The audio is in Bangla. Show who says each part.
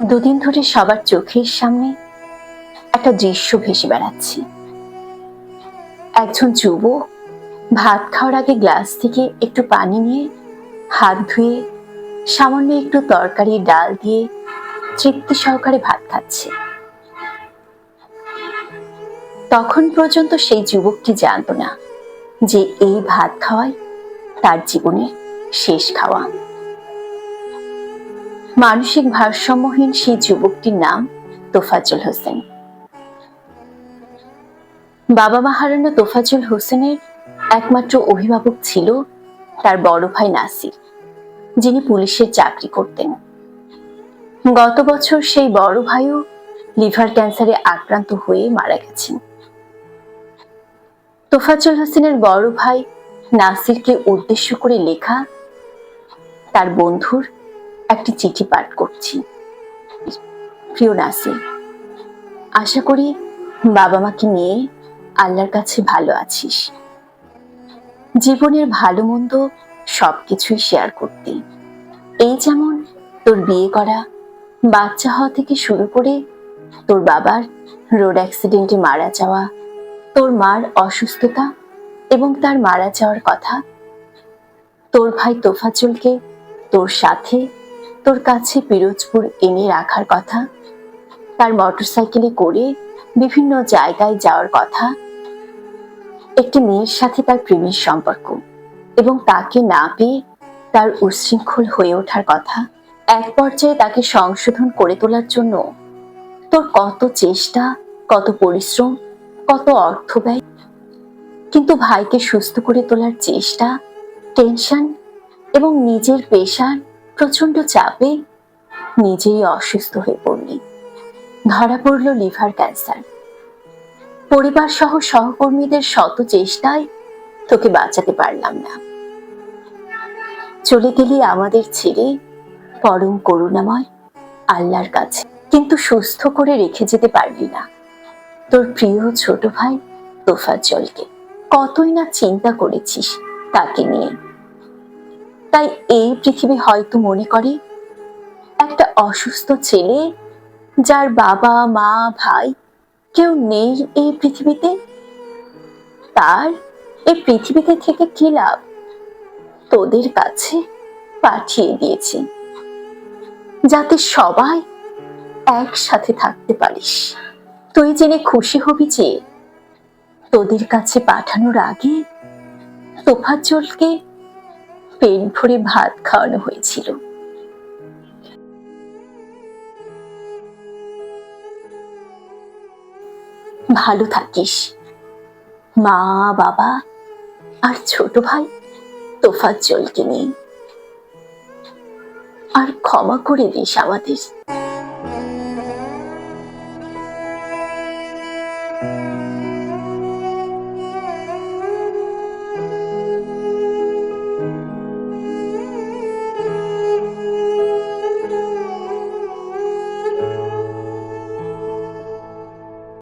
Speaker 1: দুদিন ধরে সবার চোখের সামনে একটা দৃশ্য ভেসে বেড়াচ্ছে। একজন যুবক ভাত খাওয়ার আগে গ্লাস থেকে একটু পানি নিয়ে হাত ধুয়ে সামান্য একটু তরকারি ডাল দিয়ে তৃপ্তি সহকারে ভাত খাচ্ছে। তখন পর্যন্ত সেই যুবকটি জানতো না যে এই ভাত খাওয়াই তার জীবনের শেষ খাওয়া। মানসিক ভারসাম্যহীন সেই যুবকটির নাম তোফাজুল হোসেন। বাবা মা হারানো তোফাজুল হোসেনের একমাত্র অভিভাবক ছিল তার বড় ভাই নাসির, যিনি পুলিশের চাকরি করতেন। গত বছর সেই বড় ভাইও লিভার ক্যান্সারে আক্রান্ত হয়ে মারা গেছেন। তোফাজুল হোসেনের বড় ভাই নাসিরকে উদ্দেশ্য করে লেখা তার বন্ধুর একটি চিঠি পাঠ করছি। প্রিয় নাসির, আশা করি বাবা মাকে নিয়ে আল্লাহর কাছে ভালো আছিস। জীবনের ভালো মন্দ সবকিছুই শেয়ার করতে। এই যেমন তোর বিয়ে করা, বাচ্চা হওয়া থেকে শুরু করে তোর বাবার রোড অ্যাক্সিডেন্টে মারা যাওয়া, তোর মার অসুস্থতা এবং তার মারা যাওয়ার কথা, তোর ভাই তোফাজুলকে তোর সাথে তোর কাছে পিরোজপুর এনে রাখার কথা, তার মোটরসাইকেলে করে বিভিন্ন জায়গায় যাওয়ার কথা, একটি মেয়ের সাথে তার প্রেমের সম্পর্ক এবং তাকে না পেয়ে তার উচ্ছৃঙ্খল হয়ে ওঠার কথা, এক পর্যায়ে তাকে সংশোধন করে তোলার জন্য তোর কত চেষ্টা, কত পরিশ্রম, কত অর্থ ব্যয় কিন্তু ভাইকে সুস্থ করে তোলার চেষ্টা, টেনশন এবং নিজের পেশার প্রচণ্ড চাপে নিজেই অসুস্থ হয়ে পড়লি। ধরা পড়ল লিভার ক্যান্সার। পরিবার সহ সহকর্মীদের শত চেষ্টায় তোকে বাঁচাতে পারলাম না। চলে গেলি আমাদের ছেড়ে পরম করুণাময় আল্লাহর কাছে। কিন্তু সুস্থ করে রেখে যেতে পারবি না। তোর প্রিয় ছোট ভাই তোফাজ্জলকে। কতই না চিন্তা করেছিস তাকে নিয়ে। তাই এই পৃথিবী হয়তো মনে করে একটা অসুস্থ ছেলে যার বাবা, মা, ভাই কেউ নেই এই পৃথিবীতে। তার এই পৃথিবীতে থেকে কি লাভ? তোদের কাছে পাঠিয়ে দিয়েছি। যাতে সবাই একসাথে থাকতে পারিস। তুই জেনে খুশি হবি যে তোদের কাছে পাঠানোর আগে তোফাজ্জলকে পেট ভরে ভাত খাওয়ানো হয়েছিল। ভালো থাকিস। মা, বাবা আর ছোট ভাই তোফাজ্জলকে নেই আর ক্ষমা করে দিস আমাদের।